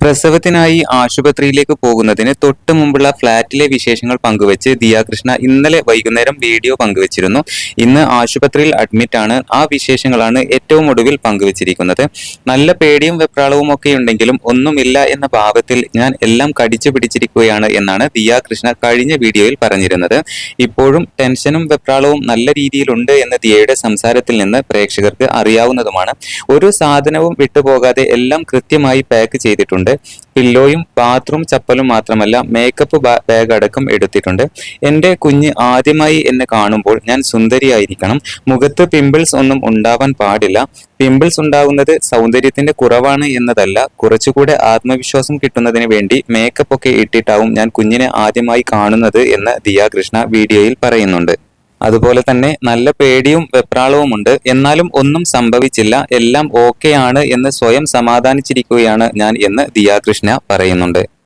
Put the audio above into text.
പ്രസവത്തിനായി ആശുപത്രിയിലേക്ക് പോകുന്നതിന് തൊട്ട് മുമ്പുള്ള ഫ്ളാറ്റിലെ വിശേഷങ്ങൾ പങ്കുവച്ച് ദിയാകൃഷ്ണ ഇന്നലെ വൈകുന്നേരം വീഡിയോ പങ്കുവച്ചിരുന്നു. ഇന്ന് ആശുപത്രിയിൽ അഡ്മിറ്റ് ആണ്. ആ വിശേഷങ്ങളാണ് ഏറ്റവും ഒടുവിൽ പങ്കുവച്ചിരിക്കുന്നത്. നല്ല പേടിയും വെപ്രാളവും ഒക്കെ ഉണ്ടെങ്കിലും ഒന്നുമില്ല എന്ന ഭാവത്തിൽ ഞാൻ എല്ലാം കടിച്ചു പിടിച്ചിരിക്കുകയാണ് എന്നാണ് ദിയാകൃഷ്ണ കഴിഞ്ഞ വീഡിയോയിൽ പറഞ്ഞിരുന്നത്. ഇപ്പോഴും ടെൻഷനും വെപ്രാളവും നല്ല രീതിയിലുണ്ട് എന്ന് ദിയയുടെ സംസാരത്തിൽ നിന്ന് പ്രേക്ഷകർക്ക് അറിയാവുന്നതുമാണ്. ഒരു സാധനവും വിട്ടുപോകാതെ എല്ലാം കൃത്യമായി പാക്ക് ചെയ്തിട്ടുണ്ട്. പില്ലോയും ബാത്റൂം ചപ്പലും മാത്രമല്ല മേക്കപ്പ് ബാഗ് അടക്കം എടുത്തിട്ടുണ്ട്. എന്റെ കുഞ്ഞ് ആദ്യമായി എന്നെ കാണുമ്പോൾ ഞാൻ സുന്ദരിയായിരിക്കണം. മുഖത്ത് പിമ്പിൾസ് ഒന്നും ഉണ്ടാവാൻ പാടില്ല. പിമ്പിൾസ് ഉണ്ടാകുന്നത് സൗന്ദര്യത്തിന്റെ കുറവാണ് എന്നതല്ല. കുറച്ചുകൂടെ ആത്മവിശ്വാസം കിട്ടുന്നതിന് വേണ്ടി മേക്കപ്പ് ഒക്കെ ഇട്ടിട്ടാവും ഞാൻ കുഞ്ഞിനെ ആദ്യമായി കാണുന്നത് എന്ന് ദിയ കൃഷ്ണ വീഡിയോയിൽ പറയുന്നുണ്ട്. അതുപോലെ തന്നെ നല്ല പേടിയും വെപ്രാളവുമുണ്ട് എന്നാലും ഒന്നും സംഭവിച്ചില്ല. എല്ലാം ഓക്കെയാണ് എന്ന് സ്വയം സമാധാനിച്ചിരിക്കുകയാണ് ഞാൻ എന്ന് ദിയാകൃഷ്ണ പറയുന്നുണ്ട്.